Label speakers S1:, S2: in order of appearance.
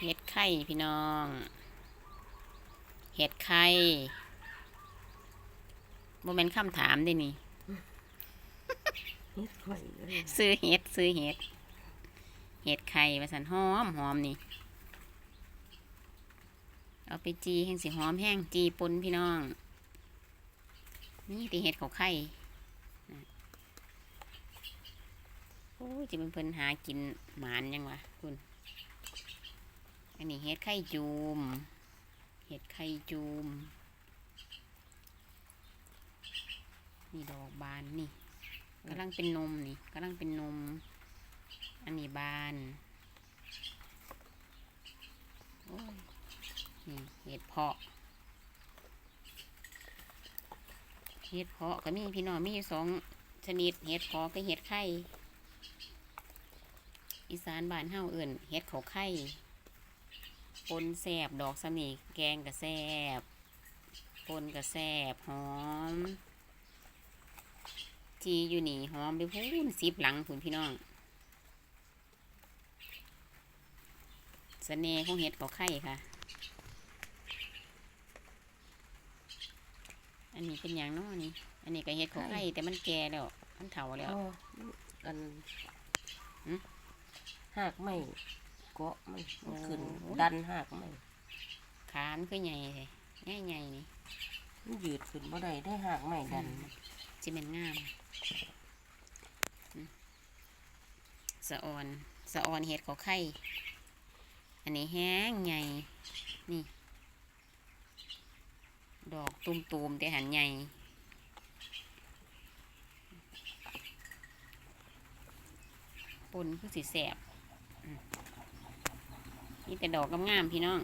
S1: เห็ดไข่พี่น้อง เห็ดไข่โมเมนคำถามเด้นี่
S2: เฮ็ดไข่เลย
S1: ซื้อเห็ดซื้อเห็ด เห็ดไข่มาสันหอมหอมนี่ เอาไปจีแห้งสิหอมแห้งจีปนพี่น้อง นี่ตีเห็ดเขาไข่น่ะโอ้ยจะเป็นเพิ่นหากินหมานยังวะคุณ อันนี้เห็ดไข่จูม เห็ดไข่จูม นี่ดอกบานนี่กำลังเป็นนมนี่กำลังเป็นนม อันนี้บานนี่เห็ดเพาะ เห็ดเพาะก็มีพี่น้องมีอยู่สองชนิด เห็ดเพาะกับเห็ดไข่ อีสานบ้านเฮาเอื่นเห็ดเขาไข่ ปนแซบดอกสมีแกงกระแซบปนกระแซบหอมจีอยู่นี่หอมไปพูนสิบหลังคุณพี่น้องเสน่ห์ของเห็ดเขาไข่ค่ะ อันนี้เป็นอย่างเน้อนี่ อันนี้ก็เห็ดเขาไข่แต่มันแก่แล้ว มันเถาแล้ว
S2: อ๋ออัน
S1: หืม
S2: หากไม่ เกาะมันมันขึ้น
S1: โอ้
S2: ดันหากไม่
S1: ขานคือใหญ่เลยใหญ่ใหญ่ๆนี่
S2: มันยืดขึ้นบ่ได้ได้หากไม่ดัน
S1: จิเป็นงามอืมสะออนสะออนเห็ดเขาไข่อันนี้แห้งใหญ่นี่ ดอกตุ่มๆแต่หันใหญ่ปนคือสีแสบอื มีแต่ดอกงามๆพี่น้อง